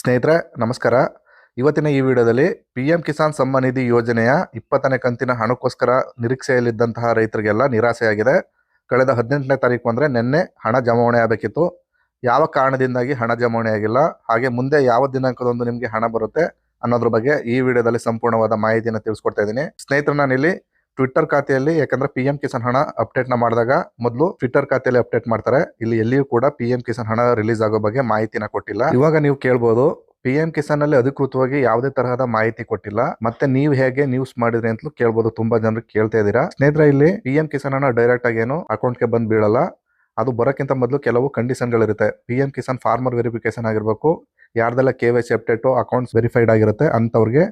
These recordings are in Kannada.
ಸ್ನೇಹಿತರೆ, ನಮಸ್ಕಾರ. ಇವತ್ತಿನ ಈ ವಿಡಿಯೋದಲ್ಲಿ ಪಿ ಎಂ ಕಿಸಾನ್ ಸಮ್ಮಾನ್ ನಿಧಿ ಯೋಜನೆಯ ಇಪ್ಪತ್ತನೇ ಕಂತಿನ ಹಣಕ್ಕೋಸ್ಕರ ನಿರೀಕ್ಷೆಯಲ್ಲಿದ್ದಂತಹ ರೈತರಿಗೆಲ್ಲ ನಿರಾಸೆಯಾಗಿದೆ. ಕಳೆದ ಹದಿನೆಂಟನೇ ತಾರೀಕು ಅಂದರೆ ನಿನ್ನೆ ಹಣ ಜಮಾವಣೆ ಆಗಬೇಕಿತ್ತು. ಯಾವ ಕಾರಣದಿಂದಾಗಿ ಹಣ ಜಮಾವಣೆ ಆಗಿಲ್ಲ? ಹಾಗೆ ಮುಂದೆ ಯಾವ ದಿನಾಂಕದಂದು ನಿಮಗೆ ಹಣ ಬರುತ್ತೆ ಅನ್ನೋದ್ರ ಬಗ್ಗೆ ಈ ವಿಡಿಯೋದಲ್ಲಿ ಸಂಪೂರ್ಣವಾದ ಮಾಹಿತಿಯನ್ನು ತಿಳಿಸ್ಕೊಡ್ತಾ ಇದ್ದೀನಿ. ಸ್ನೇಹಿತರೆ, ನಾನಿಲ್ಲಿ ಟ್ವಿಟ್ಟರ್ ಖಾತೆಯಲ್ಲಿ ಯಾಕಂದ್ರೆ ಪಿ ಎಂ ಕಿಸಾನ್ ಹಣ ಅಪ್ಡೇಟ್ನ ಮಾಡಿದಾಗ ಮೊದಲು ಟ್ವಿಟ್ಟರ್ ಖಾತೆಯಲ್ಲಿ ಅಪ್ಡೇಟ್ ಮಾಡ್ತಾರೆ. ಇಲ್ಲಿ ಎಲ್ಲಿಯೂ ಕೂಡ ಪಿ ಎಂ ಕಿಸಾನ್ ಹಣ ರಿಲೀಸ್ ಆಗೋ ಬಗ್ಗೆ ಮಾಹಿತಿನ ಕೊಟ್ಟಿಲ್ಲ. ಇವಾಗ ನೀವು ಕೇಳ್ಬೋದು ಪಿ ಎಂ ಕಿಸಾನ್ ಅಲ್ಲಿ ಅಧಿಕೃತವಾಗಿ ಯಾವುದೇ ತರಹದ ಮಾಹಿತಿ ಕೊಟ್ಟಿಲ್ಲ. ಮತ್ತೆ ನೀವು ಹೇಗೆ ನ್ಯೂಸ್ ಮಾಡಿದ್ರಿ ಅಂತಲೂ ಕೇಳ್ಬೋದು. ತುಂಬಾ ಜನರು ಕೇಳ್ತಾ ಇದ್ದೀರಾ. ಸ್ನೇಹಿತರ, ಇಲ್ಲಿ ಪಿ ಎಂ ಕಿಸಾನ್ ಹಣ ಡೈರೆಕ್ಟ್ ಆಗಿ ಏನು ಅಕೌಂಟ್ಗೆ ಬಂದ್ ಬೀಳಲ್ಲ. ಅದು ಬರೋಕ್ಕಿಂತ ಮೊದಲು ಕೆಲವು ಕಂಡೀಷನ್ಗಳಿರುತ್ತೆ P M Kisan farmer verification ಆಗಿರಬೇಕು. ಯಾರ್ದೆಲ್ಲ K Y C update accounts verified ಆಗಿರುತ್ತೆ ಅಂತವ್ರಿಗೆ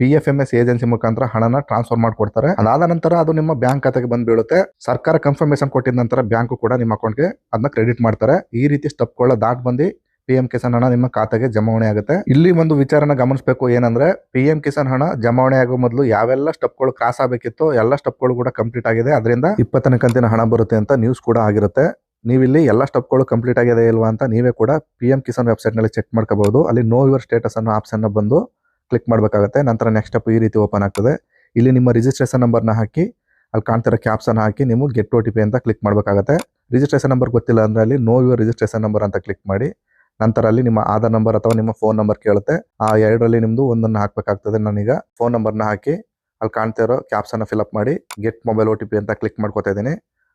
P F M S agency ಮುಖಾಂತರ ಹಣನ ಟ್ರಾನ್ಸ್ಫರ್ ಮಾಡಿಕೊಡ್ತಾರೆ. ಅದಾದ ನಂತರ ಅದು ನಿಮ್ಮ ಬ್ಯಾಂಕ್ ಖಾತೆಗೆ ಬಂದ್ ಬೀಳುತ್ತೆ ಸರ್ಕಾರ ಕನ್ಫರ್ಮೇಶನ್ ಕೊಟ್ಟಿದ ನಂತರ ಬ್ಯಾಂಕು ಕೂಡ ನಿಮ್ಮ ಅಕೌಂಟ್ಗೆ ಅದನ್ನ ಕ್ರೆಡಿಟ್ ಮಾಡ್ತಾರೆ. ಈ ರೀತಿ ಸ್ಟೆಪ್ಗಳ ದಾಟ್ ಬಂದು ಪಿ ಎಂ ಕಿಸಾನ್ ಹಣ ನಿಮ್ಮ ಖಾತೆಗೆ ಜಮಾವಣೆ ಆಗುತ್ತೆ. ಇಲ್ಲಿ ಒಂದು ವಿಚಾರನ ಗಮನಿಸಬೇಕು ಏನಂದ್ರೆ ಪಿ ಎಂ ಕಿಸಾನ್ ಹಣ ಜಮಾವಣೆ ಆಗೋ ಮೊದಲು ಯಾವೆಲ್ಲ ಸ್ಟೆಪ್ಗಳು ಕ್ರಾಸ್ ಆಗಬೇಕಿತ್ತು ಎಲ್ಲ ಸ್ಟೆಪ್ಗಳು ಕೂಡ ಕಂಪ್ಲೀಟ್ ಆಗಿದೆ. ಅದರಿಂದ ಇಪ್ಪತ್ತನೇ ಕಂತಿನ ಹಣ ಬರುತ್ತೆ ಅಂತ ನ್ಯೂಸ್ ಕೂಡ ಆಗಿರುತ್ತೆ. ನೀವಿಲ್ಲಿ ಎಲ್ಲ ಸ್ಟೆಪ್ಗಳು ಕಂಪ್ಲೀಟ್ ಆಗಿದೆ ಇಲ್ವಾ ಅಂತ ನೀವೇ ಕೂಡ ಪಿ ಕಿಸಾನ್ ವೆಬ್ಸೈಟ್ನಲ್ಲಿ ಚೆಕ್ ಮಾಡ್ಕೋಬಹುದು. ಅಲ್ಲಿ ನೋ ಯುವರ್ ಸ್ಟೇಟಸ್ ಅನ್ನೋ ಆಪ್ಷನ್ ಬಂದು ಕ್ಲಿಕ್ ಮಾಡಬೇಕಾಗುತ್ತೆ. ನಂತರ ನೆಕ್ಸ್ಟ್ ಸ್ಟೆಪ್ ಈ ರೀತಿ ಓಪನ್ ಆಗ್ತದೆ. ಇಲ್ಲಿ ನಿಮ್ಮ ರಿಜಿಸ್ಟ್ರೇಷನ್ ನಂಬರ್ನ ಹಾಕಿ, ಅಲ್ಲಿ ಕಾಣ್ತಿರೋ ಕ್ಯಾಪ್ಸನ್ ಹಾಕಿ ನೀವು ಗೆಟ್ ಒ ಟಿ ಪಿ ಅಂತ ಕ್ಲಿಕ್ ಮಾಡಬೇಕಾಗುತ್ತೆ. ರಿಜಿಸ್ಟ್ರೇಷನ್ ನಂಬರ್ ಗೊತ್ತಿಲ್ಲ ಅಂದರೆ ಅಲ್ಲಿ ನೋ ಯುವರ್ ರಿಜಿಸ್ಟ್ರೇಷನ್ ನಂಬರ್ ಅಂತ ಕ್ಲಿಕ್ ಮಾಡಿ. ನಂತರ ಅಲ್ಲಿ ನಿಮ್ಮ ಆಧಾರ್ ನಂಬರ್ ಅಥವಾ ನಿಮ್ಮ ಫೋನ್ ನಂಬರ್ ಕೇಳುತ್ತೆ. ಆ ಎರಡರಲ್ಲಿ ನಿಮ್ಮದು ಒಂದನ್ನು ಹಾಕಬೇಕಾಗ್ತದೆ ನಾನೀಗ. ಫೋನ್ ನಂಬರ್ನ ಹಾಕಿ, ಅಲ್ಲಿ ಕಾಣ್ತಾ ಇರೋ ಕ್ಯಾಪ್ಸನ್ನ ಫಿಲಪ್ ಮಾಡಿ get mobile O T P ಅಂತ ಕ್ಲಿಕ್ ಮಾಡ್ಕೊತಾ ಇದ್ದೀನಿ.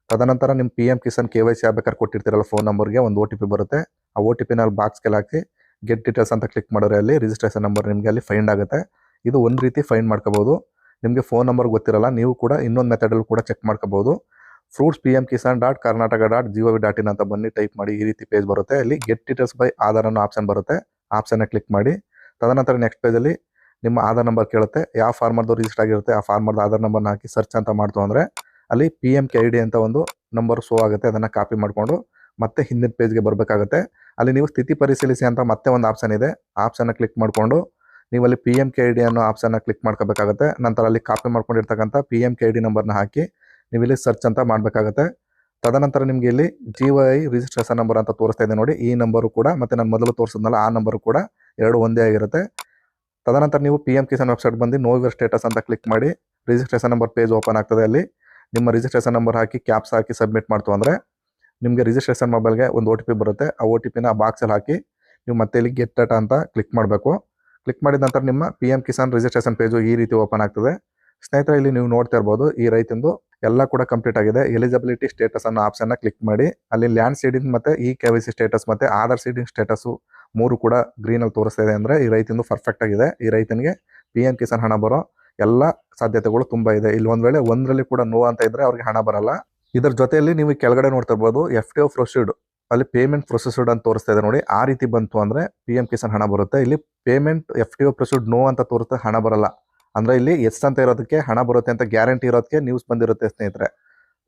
ತದನಂತರ ನಿಮ್ಮ P M Kisan K Y C ಆಗ್ಬೇಕಾದ್ರೆ ಕೊಟ್ಟಿರ್ತೀರಲ್ಲ ಫೋನ್ ನಂಬರ್ಗೆ ಒಂದು ಒ ಟಿ ಪಿ ಬರುತ್ತೆ. ಆ ಒ ಟಿ ಪಿನ ಅಲ್ಲಿ ಬಾಕ್ಸ್ಗೆಲ್ಲ ಹಾಕಿ ಗೆಟ್ ಡೀಟೇಲ್ಸ್ ಅಂತ ಕ್ಲಿಕ್ ಮಾಡಿದ್ರೆ ಅಲ್ಲಿ ರಿಜಿಸ್ಟ್ರೇಷನ್ ನಂಬರ್ ನಿಮಗೆ ಅಲ್ಲಿ ಫೈಂಡ್ ಆಗುತ್ತೆ. ಇದು ಒಂದು ರೀತಿ ಫೈಂಡ್ ಮಾಡ್ಕೋಬೋದು. ನಿಮಗೆ ಫೋನ್ ನಂಬರ್ ಗೊತ್ತಿರಲ್ಲ, ನೀವು ಕೂಡ ಇನ್ನೊಂದು ಮೆಥಡಲ್ಲಿ ಕೂಡ ಚೆಕ್ ಮಾಡ್ಕೋಬೋದು. Fruits P M Kisan dot Karnataka dot G O V dot in ಅಂತ ಬನ್ನಿ ಟೈಪ್ ಮಾಡಿ, ಈ ರೀತಿ ಪೇಜ್ ಬರುತ್ತೆ. ಅಲ್ಲಿ ಗೆಟ್ ಡೀಟೇಲ್ಸ್ ಬೈ ಆಧಾರ್ ಅನ್ನೋ ಆಪ್ಷನ್ ಬರುತ್ತೆ. ಆಪ್ಷನ್ನ ಕ್ಲಿಕ್ ಮಾಡಿ. ತದನಂತರ ನೆಕ್ಸ್ಟ್ ಪೇಜಲ್ಲಿ ನಿಮ್ಮ ಆಧಾರ್ ನಂಬರ್ ಕೇಳುತ್ತೆ. ಯಾವ ಫಾರ್ಮರ್ದು ರಿಜಿಸ್ಟರ್ ಆಗಿರುತ್ತೆ, ಆ ಫಾರ್ಮರ್ದು ಆಧಾರ್ ನಂಬರ್ನ ಹಾಕಿ ಸರ್ಚ್ ಅಂತ ಮಾಡ್ತು ಅಂದರೆ ಅಲ್ಲಿ P M K I D ಅಂತ ಒಂದು ನಂಬರ್ ಶೋ ಆಗುತ್ತೆ. ಅದನ್ನು ಕಾಪಿ ಮಾಡಿಕೊಂಡು ಮತ್ತೆ ಹಿಂದಿನ ಪೇಜ್ಗೆ ಬರಬೇಕಾಗುತ್ತೆ. ಅಲ್ಲಿ ನೀವು ಸ್ಥಿತಿ ಪರಿಶೀಲಿಸಿ ಅಂತ ಮತ್ತೆ ಒಂದು ಆಪ್ಷನ್ ಇದೆ. ಆಪ್ಷನ್ನ ಕ್ಲಿಕ್ ಮಾಡಿಕೊಂಡು ನೀವು ಅಲ್ಲಿ ಪಿ ಎಂ ಕೆ ಡಿ ಅನ್ನೋ ಆಪ್ಷನ್ನ ಕ್ಲಿಕ್ ಮಾಡ್ಕೋಬೇಕಾಗುತ್ತೆ. ನಂತರ ಅಲ್ಲಿ ಕಾಪಿ ಮಾಡ್ಕೊಂಡಿರ್ತಕ್ಕಂಥ ಪಿ ಎಂ ಕೆ ಡಿ ನಂಬರ್ನ ಹಾಕಿ ನೀವಿಲ್ಲಿ ಸರ್ಚ್ ಅಂತ ಮಾಡಬೇಕಾಗುತ್ತೆ. ತದನಂತರ ನಿಮಗೆ ಇಲ್ಲಿ ಜಿ ವೈ ರಿಜಿಸ್ಟ್ರೇಷನ್ ನಂಬರ್ ಅಂತ ತೋರಿಸ್ತಾ ಇದೆ ನೋಡಿ. ಈ ನಂಬರು ಕೂಡ ಮತ್ತೆ ನಾನು ಮೊದಲು ತೋರಿಸಿದ್ನಲ್ಲ ಆ ನಂಬರು ಕೂಡ ಎರಡು ಒಂದೇ ಆಗಿರುತ್ತೆ. ತದನಂತರ ನೀವು ಪಿ ಎಂ ಕಿಸಾನ್ ವೆಬ್ಸೈಟ್ ಬಂದು ನೋ ಯುವರ್ ಸ್ಟೇಟಸ್ ಅಂತ ಕ್ಲಿಕ್ ಮಾಡಿ ರಿಜಿಸ್ಟ್ರೇಷನ್ ನಂಬರ್ ಪೇಜ್ ಓಪನ್ ಆಗ್ತದೆ ಅಲ್ಲಿ. ನಿಮ್ಮ ರಿಜಿಸ್ಟ್ರೇಷನ್ ನಂಬರ್ ಹಾಕಿ ಕ್ಯಾಪ್ಸ್ ಹಾಕಿ ಸಬ್ಮಿಟ್ ಮಾಡ್ತು ಅಂದರೆ ನಿಮಗೆ ರಿಜಿಸ್ಟ್ರೇಷನ್ ಮೊಬೈಲ್ಗೆ ಒಂದು ಒ ಟಿ ಪಿ ಬರುತ್ತೆ. ಆ ಒ ಟಿ ಪಿನ ಬಾಕ್ಸಲ್ಲಿ ಹಾಕಿ ನೀವು ಮತ್ತೆ ಇಲ್ಲಿ ಗೆಟ್ ಡಾಟಾ ಅಂತ ಕ್ಲಿಕ್ ಮಾಡಬೇಕು. ಕ್ಲಿಕ್ ಮಾಡಿದ ನಂತರ ನಿಮ್ಮ P M Kisan registration page ಈ ರೀತಿ ಓಪನ್ ಆಗ್ತದೆ. ಸ್ನೇಹಿತರೆ, ಇಲ್ಲಿ ನೀವು ನೋಡ್ತಾ ಇರ್ಬೋದು, ಈ ರೈತಂದು ಎಲ್ಲ ಕೂಡ ಕಂಪ್ಲೀಟ್ ಆಗಿದೆ. ಎಲಿಜಿಬಿಲಿಟಿ ಸ್ಟೇಟಸ್ ಅನ್ನೋ ಆಪ್ಷನ್ನ ಕ್ಲಿಕ್ ಮಾಡಿ, ಅಲ್ಲಿ ಲ್ಯಾಂಡ್ ಸೀಡಿಂಗ್ ಮತ್ತು ಇ ಕೆ ಸಿ ಸ್ಟೇಟಸ್ ಮತ್ತು ಆಧಾರ್ ಸೀಡಿಂಗ್ ಸ್ಟೇಟಸ್ಸು ಮೂರು ಕೂಡ ಗ್ರೀನಲ್ಲಿ ತೋರಿಸ್ತಾ ಇದೆ ಅಂದರೆ ಈ ರೈತಂದು ಪರ್ಫೆಕ್ಟ್ ಆಗಿದೆ. ಈ ರೈತನಿಗೆ ಪಿ ಎಂ ಕಿಸಾನ್ ಹಣ ಬರೋ ಎಲ್ಲ ಸಾಧ್ಯತೆಗಳು ತುಂಬ ಇದೆ. ಇಲ್ಲಿ ಒಂದು ವೇಳೆ ಒಂದರಲ್ಲಿ ಕೂಡ ನೋ ಅಂತ ಇದ್ದರೆ ಅವ್ರಿಗೆ ಹಣ ಬರಲ್ಲ. ಇದರ ಜೊತೆಯಲ್ಲಿ ನೀವು ಕೆಳಗಡೆ ನೋಡ್ತಾ ಇರ್ಬೋದು ಎಫ್ ಟಿ ಒ ಪ್ರೊಸೀಡ್ ಅಲ್ಲಿ ಪೇಮೆಂಟ್ ಪ್ರೊಸೆಸ್ಡ್ ಅಂತ ತೋರಿಸ್ತಾ ಇದೆ ನೋಡಿ. ಆ ರೀತಿ ಬಂತು ಅಂದರೆ ಪಿ ಎಂ ಕಿಸಾನ್ ಹಣ ಬರುತ್ತೆ. ಇಲ್ಲಿ payment F T O proceed no ಅಂತ ತೋರಿಸ್ತಾ ಹಣ ಬರಲ್ಲ. ಅಂದರೆ ಇಲ್ಲಿ ಎಸ್ ಅಂತ ಇರೋದಕ್ಕೆ ಹಣ ಬರುತ್ತೆ ಅಂತ ಗ್ಯಾರಂಟಿ ಇರೋದಕ್ಕೆ ನ್ಯೂಸ್ ಬಂದಿರುತ್ತೆ ಸ್ನೇಹಿತರೆ.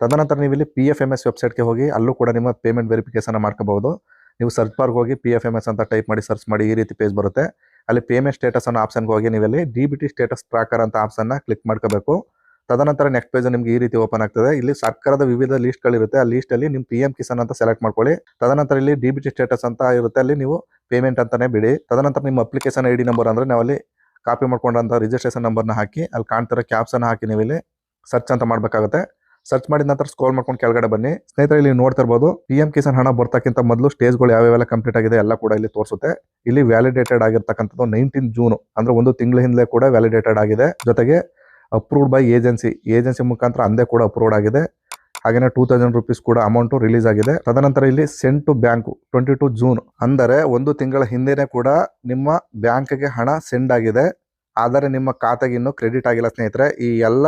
ತದನಂತರ ನೀವು ಇಲ್ಲಿ ಪಿ ಎಫ್ ಎಂ ಎಸ್ ವೆಬ್ಸೈಟ್ಗೆ ಹೋಗಿ ಅಲ್ಲೂ ಕೂಡ ನಿಮ್ಮ ಪೇಮೆಂಟ್ ವೆರಿಫಿಕೇಶನ್ ಮಾಡ್ಕೋಬಹುದು. ನೀವು ಸರ್ಚ್ ಬಾರ್ಗೆ ಹೋಗಿ ಪಿ ಎಫ್ ಎಂ ಎಸ್ ಅಂತ ಟೈಪ್ ಮಾಡಿ ಸರ್ಚ್ ಮಾಡಿ ಈ ರೀತಿ ಪೇಜ್ ಬರುತ್ತೆ. ಅಲ್ಲಿ ಪೇಮೆಂಟ್ ಸ್ಟೇಟಸ್ ಅನ್ನೋ ಆಪ್ಷನ್ಗೆ ಹೋಗಿ ನೀವಲ್ಲಿ D B T status tracker ಅಂತ ಆಪ್ಷನ್ನ ಕ್ಲಿಕ್ ಮಾಡ್ಕೋಬೇಕು. ತದನಂತರ ನೆಕ್ಸ್ಟ್ ಪೇಜ್ ನಿಮ್ಗೆ ಈ ರೀತಿ ಓಪನ್ ಆಗ್ತದೆ. ಇಲ್ಲಿ ಸರ್ಕಾರದ ವಿವಿಧ ಲಿಸ್ಟ್ಗಳಿರುತ್ತೆ ಆ ಲಿಸ್ಟ್ ಅಲ್ಲಿ ನಿಮ್ಮ ಪಿ ಎಂ ಕಿಸಾನ್ ಅಂತ ಸೆಲೆಕ್ಟ್ ಮಾಡ್ಕೊಳ್ಳಿ. ತದನಂತರ ಇಲ್ಲಿ ಡಿ ಸ್ಟೇಟಸ್ ಅಂತ ಇರುತ್ತೆ. ಅಲ್ಲಿ ನೀವು ಪೇಮೆಂಟ್ ಅಂತಾನೆ ಬಿಡಿ. ತದನಂತರ ನಿಮ್ಮ ಅಪ್ಲಿಕೇಶನ್ ಐ ಡಿ ನಂಬರ್ ಅಂದ್ರೆ ನಾವಲ್ಲಿ ಕಾಪಿ ಮಾಡ್ಕೊಂಡಂತ ರಿಜಿಸ್ಟ್ರೇಷನ್ ನಂಬರ್ನ ಹಾಕಿ, ಅಲ್ಲಿ ಕಾಣ್ತಿರೋ ಅನ್ನ ಹಾಕಿ ನೀವು ಇಲ್ಲಿ ಸರ್ಚ್ ಅಂತ ಮಾಡಬೇಕಾಗುತ್ತೆ. ಸರ್ಚ್ ಮಾಡಿದ ನಂತರ ಸ್ಕೋಲ್ ಮಾಡ್ಕೊಂಡು ಕೆಳಗಡೆ ಬನ್ನಿ. ಸ್ನೇಹಿತರೆ, ಇಲ್ಲಿ ನೋಡ್ತಾ ಇರ್ಬೋದು ಪಿ ಎಂ ಕಿಸಾನ್ ಹಣ ಬರ್ತಕ್ಕಿಂತ ಮೊದಲು ಸ್ಟೇಜ್ಗಳು ಯಾವ್ಯಾವೆಲ್ಲ ಕಂಪ್ಲೀಟ್ ಆಗಿದೆ ಎಲ್ಲ ಕೂಡ ಇಲ್ಲಿ ತೋರಿಸುತ್ತೆ. ಇಲ್ಲಿ ವ್ಯಾಲಿಡೇಟೆಡ್ ಆಗಿರ್ತಕ್ಕಂಥದ್ದು ನೈನ್ಟೀನ್ ಜೂನ್ ಅಂದ್ರೆ ಒಂದು ತಿಂಗಳ ಹಿಂದೆ ಕೂಡ ವ್ಯಾಲಿಡೇಟೆಡ್ ಆಗಿದೆ. ಜೊತೆಗೆ ಅಪ್ರೂವ್ಡ್ ಬೈ ಏಜೆನ್ಸಿ ಏಜೆನ್ಸಿ ಮುಖಾಂತರ ಅಂದೇ ಕೂಡ ಅಪ್ರೂವ್ಡ್ ಆಗಿದೆ. ಹಾಗೆಯೇ ಟೂ ತೌಸಂಡ್ ರುಪೀಸ್ ಕೂಡ ಅಮೌಂಟು ರಿಲೀಸ್ ಆಗಿದೆ. ತದನಂತರ ಇಲ್ಲಿ send to bank twenty two June ಅಂದರೆ ಒಂದು ತಿಂಗಳ ಹಿಂದೆನೆ ಕೂಡ ನಿಮ್ಮ ಬ್ಯಾಂಕ್ಗೆ ಹಣ ಸೆಂಡ್ ಆಗಿದೆ. ಆದರೆ ನಿಮ್ಮ ಖಾತೆಗೆ ಇನ್ನೂ ಕ್ರೆಡಿಟ್ ಆಗಿಲ್ಲ ಸ್ನೇಹಿತರೆ. ಈ ಎಲ್ಲ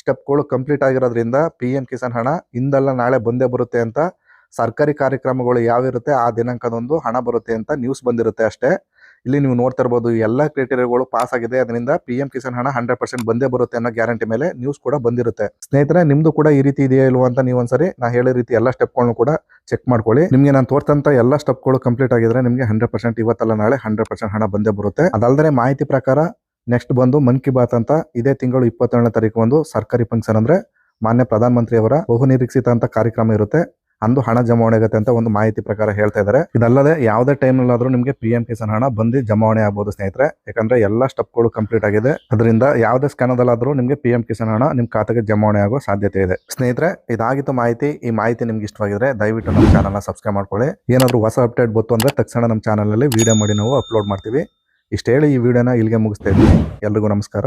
ಸ್ಟೆಪ್ಗಳು ಕಂಪ್ಲೀಟ್ ಆಗಿರೋದ್ರಿಂದ ಪಿ ಎಂ ಕಿಸಾನ್ ಹಣ ಇಂದಲ್ಲ ನಾಳೆ ಬಂದೇ ಬರುತ್ತೆ ಅಂತ ಸರ್ಕಾರಿ ಕಾರ್ಯಕ್ರಮಗಳು ಯಾವಿರುತ್ತೆ ಆ ದಿನಾಂಕದೊಂದು ಹಣ ಬರುತ್ತೆ ಅಂತ ನ್ಯೂಸ್ ಬಂದಿರುತ್ತೆ ಅಷ್ಟೇ. ಇಲ್ಲಿ ನೀವು ನೋಡ್ತಾ ಇರ್ಬೋದು ಎಲ್ಲ ಕ್ರೈಟೀರಿಯಾಗಳು ಪಾಸ್ ಆಗಿದೆ. ಅದರಿಂದ ಪಿ ಎಂ ಕಿಸಾನ್ ಹಣ ಹಂಡ್ರೆಡ್ ಪರ್ಸೆಂಟ್ ಬಂದೇ ಬರುತ್ತೆ ಅನ್ನೋ ಗ್ಯಾರಂಟಿ ಮೇಲೆ ನ್ಯೂಸ್ ಕೂಡ ಬಂದಿರುತ್ತೆ. ಸ್ನೇಹಿತರೆ, ನಿಮ್ದು ಕೂಡ ಈ ರೀತಿ ಇದೆಯಾ ಇಲ್ವಾ ಅಂತ ನೀವು ಒಂದ್ಸರಿ ನಾ ಹೇಳೋ ರೀತಿ ಎಲ್ಲ ಸ್ಟೆಪ್ಗಳನ್ನು ಕೂಡ ಚೆಕ್ ಮಾಡ್ಕೊಳ್ಳಿ. ನಿಮಗೆ ನಾನು ತೋರ್ತಂತ ಎಲ್ಲ ಸ್ಟೆಪ್ಗಳು ಕಂಪ್ಲೀಟ್ ಆಗಿದ್ರೆ ನಿಮಗೆ ಹಂಡ್ರೆಡ್ ಪರ್ಸೆಂಟ್ ಇವತ್ತಲ್ಲ, ನಾಳೆ ಹಂಡ್ರೆಡ್ ಪರ್ಸೆಂಟ್ ಹಣ ಬಂದೇ ಬರುತ್ತೆ. ಅದಲ್ಲದೆ ಮಾಹಿತಿ ಪ್ರಕಾರ ನೆಕ್ಸ್ಟ್ ಬಂದು ಮನ್ ಕಿ ಬಾತ್ ಅಂತ ಇದೇ ತಿಂಗಳು ಇಪ್ಪತ್ತೇಳನೇ ತಾರೀಕು ಒಂದು ಸರ್ಕಾರಿ ಫಂಕ್ಷನ್ ಅಂದ್ರೆ ಮಾನ್ಯ ಪ್ರಧಾನಮಂತ್ರಿಯವರ ಬಹು ನಿರೀಕ್ಷಿತ ಅಂತ ಕಾರ್ಯಕ್ರಮ ಇರುತ್ತೆ. ಅಂದು ಹಣ ಜಮಾವಣೆ ಆಗುತ್ತೆ ಅಂತ ಒಂದು ಮಾಹಿತಿ ಪ್ರಕಾರ ಹೇಳ್ತಾ ಇದ್ದಾರೆ ಇದಲ್ಲದೆ ಯಾವುದೇ ಆದ್ರೂ ನಿಮಗೆ ಪಿ ಎಂ ಕಿಸಾನ್ ಹಣ ಬಂದು ಜಮಾವಣೆ ಆಗಬಹುದು ಸ್ನೇಹಿತರೆ. ಯಾಕಂದ್ರೆ ಎಲ್ಲ ಸ್ಟೆಪ್ಗಳು ಕಂಪ್ಲೀಟ್ ಆಗಿದೆ. ಅದರಿಂದ ಯಾವುದೇ ಸ್ಕ್ಯಾನದಲ್ಲಾದ್ರೂ ನಿಮಗೆ ಪಿ ಎಂ ಕಿಸಾನ್ ಹಣ ನಿಮ್ಮ ಖಾತೆಗೆ ಜಮಾವಣೆ ಆಗೋ ಸಾಧ್ಯತೆ ಇದೆ. ಸ್ನೇಹಿತರೆ, ಇದಾಗಿತ್ತು ಮಾಹಿತಿ. ಈ ಮಾಹಿತಿ ನಿಮ್ಗೆ ಇಷ್ಟವಾಗಿದ್ರೆ ದಯವಿಟ್ಟು ನಮ್ಮ ಚಾನಲ್ನ ಸಬ್ಸ್ಕ್ರೈಬ್ ಮಾಡ್ಕೊಳ್ಳಿ. ಏನಾದರೂ ಹೊಸ ಅಪ್ಡೇಟ್ ಬಂತು ಅಂದ್ರೆ ತಕ್ಷಣ ನಮ್ಮ ಚಾನಲಲ್ಲಿ ವಿಡಿಯೋ ಮಾಡಿ ನಾವು ಅಪ್ಲೋಡ್ ಮಾಡ್ತೀವಿ. ಇಷ್ಟು ಹೇಳಿ ಈ ವಿಡಿಯೋನ ಇಲ್ಲಿಗೆ ಮುಗಿಸ್ತಾ ಇದ್ದೀವಿ ಎಲ್ರಿಗೂ ನಮಸ್ಕಾರ.